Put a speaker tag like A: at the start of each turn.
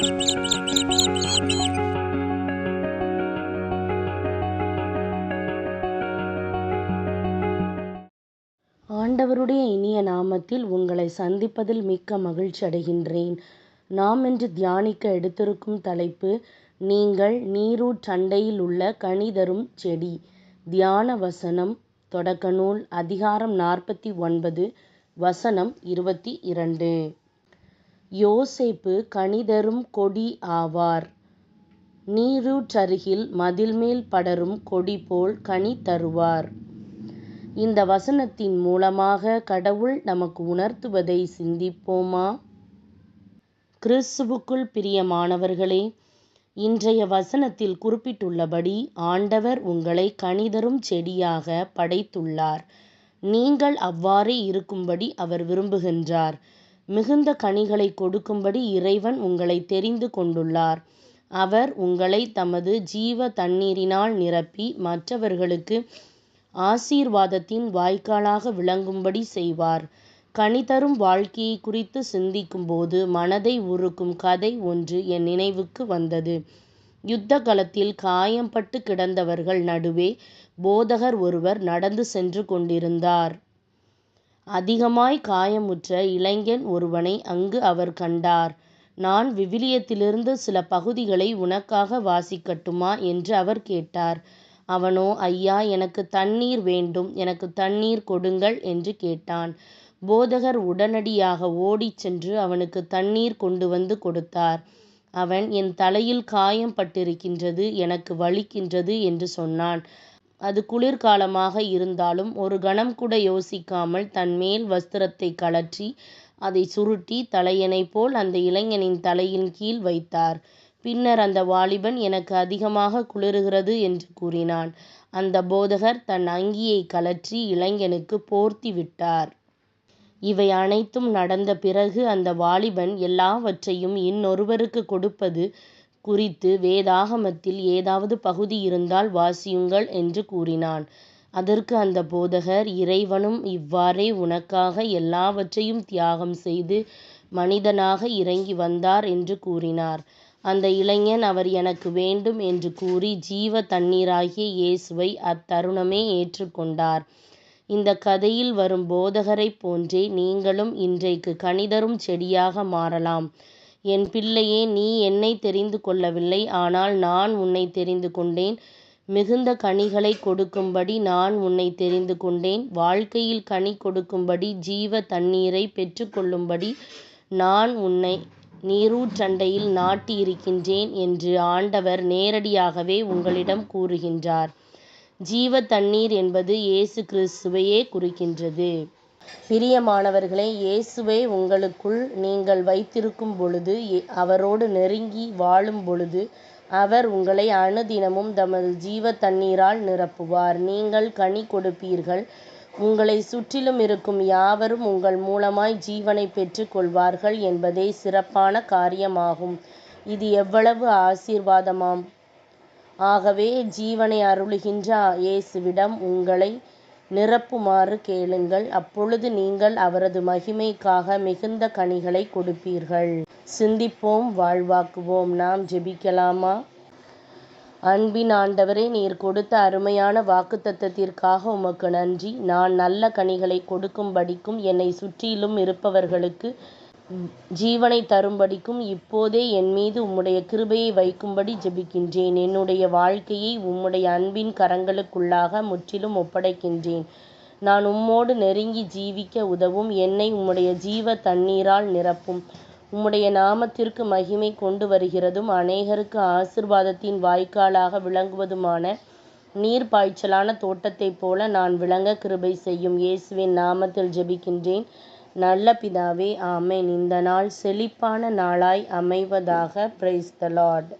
A: ஆண்டவருடைய இனிய நாமத்தில் உங்களை சந்திப்பதில் மிக்க மகிழ்ச்சி அடைகின்றேன். நாம் இன்று தியானிக்க எடுத்திருக்கும் தலைப்பு நீங்கள் நீரூற்றண்டையில் உள்ள கணிதரும் செடி. தியான வசனம் தொடக்க நூல் அதிகாரம் நாற்பத்தி ஒன்பது வசனம் இருபத்தி இரண்டு. யோசேப்பு கனிதரும் கொடி ஆவார். நீரூற்றருகில் மதில்மேல் படரும் கொடிபோல் கனி தருவார். இந்த வசனத்தின் மூலமாக கடவுள் நமக்கு உணர்த்துவதை சிந்திப்போமா? கிறிஸ்துவுக்குள் பிரியமானவர்களே இன்றைய வசனத்தில் குறிப்பிட்டுள்ளபடி ஆண்டவர் உங்களை கனிதரும் செடியாக படைத்துள்ளார். நீங்கள் அவ்வாறே இருக்கும்படி அவர் விரும்புகின்றார். மிகுந்த கனிகளை கொடுக்கும்படி இறைவன் உங்களை தெரிந்து கொண்டுள்ளார். அவர் உங்களை தமது ஜீவ தண்ணீரினால் நிரப்பி மற்றவர்களுக்கு ஆசீர்வாதத்தின் வாய்க்காலாக விளங்கும்படி செய்வார். கனிதரும் வாழ்க்கையை குறித்து சிந்திக்கும்போது மனதை உருக்கும் கதை ஒன்று என் நினைவுக்கு வந்தது. யுத்த களத்தில் காயம்பட்டு கிடந்தவர்கள் நடுவே போதகர் ஒருவர் நடந்து சென்று கொண்டிருந்தார். அதிகமாய் காயமுற்ற இளைஞன் ஒருவனை அங்கு அவர் கண்டார். நான் விவிலியத்திலிருந்து சில பகுதிகளை உனக்காக வாசிக்கட்டுமா? என்று அவர் கேட்டார். அவனோ ஐயா எனக்கு தண்ணீர் வேண்டும் எனக்கு தண்ணீர் கொடுங்கள் என்று கேட்டான். போதகர் உடனடியாக ஓடிச் சென்று அவனுக்கு தண்ணீர் கொண்டு வந்து கொடுத்தார். அவன் என் தலையில் காயம் பட்டிருக்கின்றது எனக்கு வலிக்கின்றது என்று சொன்னான். அது குளிர்காலமாக இருந்தாலும் ஒரு கணம் கூட யோசிக்காமல் தன் மேல் வஸ்திரத்தை கழற்றி அதை சுருட்டி தலையணை போல் அந்த இளைஞனின் தலையின் கீழ் வைத்தார். பின்னர் அந்த வாலிபன் எனக்கு அதிகமாக குளிருகிறது என்று கூறினான். அந்த போதகர் தன் அங்கியை கழற்றி இளைஞனுக்கு போர்த்தி விட்டார். இவை அனைத்தும் நடந்த பிறகு அந்த வாலிபன் எல்லாவற்றையும் இன்னொருவருக்கு கொடுப்பது குறித்து வேதாகமத்தில் ஏதாவது பகுதி இருந்தால் வாசியுங்கள் என்று கூறினான். அதற்கு அந்த போதகர் இறைவனும் இவ்வாறே உனக்காக எல்லாவற்றையும் தியாகம் செய்து மனிதனாக இறங்கி வந்தார் என்று கூறினார். அந்த இளைஞன் அவர் எனக்கு வேண்டும் என்று கூறி ஜீவ தண்ணீராகிய இயேசுவை அத்தருணமே ஏற்றுக் கொண்டார். இந்த கதையில் வரும் போதகரைப் போன்றே நீங்களும் இன்றைக்கு கனிதரும் செடியாக மாறலாம். என் பிள்ளையே நீ என்னைத் தெரிந்து கொள்ளவில்லை ஆனால் நான் உன்னைத் தெரிந்து கொண்டேன். மிகுந்த கனிகளைக் கொடுக்கும்படி நான் உன்னைத் தெரிந்து கொண்டேன். வாழ்க்கையில் கனி கொடுக்கும்படி ஜீவ தண்ணீரைப் பெற்றுக்கொள்ளும்படி நான் உன்னை நீரூற்றண்டையில் நாட்டியிருக்கின்றேன் என்று ஆண்டவர் நேரடியாகவே உங்களிடம் கூறுகின்றார். ஜீவ தண்ணீர் என்பது இயேசு கிறிஸ்துவையே குறிக்கின்றது. பிரியமானவர்களே இயேசுவை உங்களுக்குள் நீங்கள் வைத்திருக்கும் பொழுது அவரோடு நெருங்கி வாழும் பொழுது அவர் உங்களை அனுதினமும் தமது ஜீவ தண்ணீரால் நிரப்புவார். நீங்கள் கனி கொடுப்பீர்கள். உங்களைச் சுற்றிலும் இருக்கும் யாவரும் உங்கள் மூலமாய் ஜீவனைப் பெற்றுக் கொள்வார்கள் என்பதே சிறப்பான காரியமாகும். இது எவ்வளவு ஆசீர்வாதமாம். ஆகவே ஜீவனை அருளுகின்ற இயேசுவிடம் உங்களை நிரப்புமாறு கேளுங்கள். அப்பொழுது நீங்கள் அவரது மகிமைக்காக மிகுந்த கனிகளைக் கொடுப்பீர்கள். சிந்திப்போம் வாழ்வாக்குவோம். நாம் ஜெபிக்கலாமா? அன்பின் ஆண்டவரே நீர் கொடுத்த அருமையான வாக்குத்தத்தத்திற்காக உமக்கு நன்றி. நான் நல்ல கனிகளைக் கொடுக்கும்படிக்கும் என்னைச் சுற்றிலும் இருப்பவர்களுக்கு ஜீவனை தரும்படிக்கும் இப்போதே என்மீது உம்முடைய கிருபையை வைக்கும்படி ஜெபிக்கின்றேன். என்னுடைய வாழ்க்கையை உம்முடைய அன்பின் கரங்களுக்குள்ளாக முற்றிலும் ஒப்படைக்கின்றேன். நான் உம்மோடு நெருங்கி ஜீவிக்க உதவும். என்னை உம்முடைய ஜீவ தண்ணீரால் நிரப்பும். உம்முடைய நாமத்திற்கு மகிமை கொண்டு வருகிறதும் அநேகருக்கு ஆசீர்வாதத்தின் வாய்க்காலாக விளங்குவதுமான நீர்ப்பாய்ச்சலான தோட்டத்தைப் போல நான் விளங்க கிருபை செய்யும். இயேசுவின் நாமத்தில் ஜெபிக்கின்றேன் நல்ல பிதாவே ஆமேன் இந்த நாள் செழிப்பான நாளாய் அமைவதாக. Praise the Lord.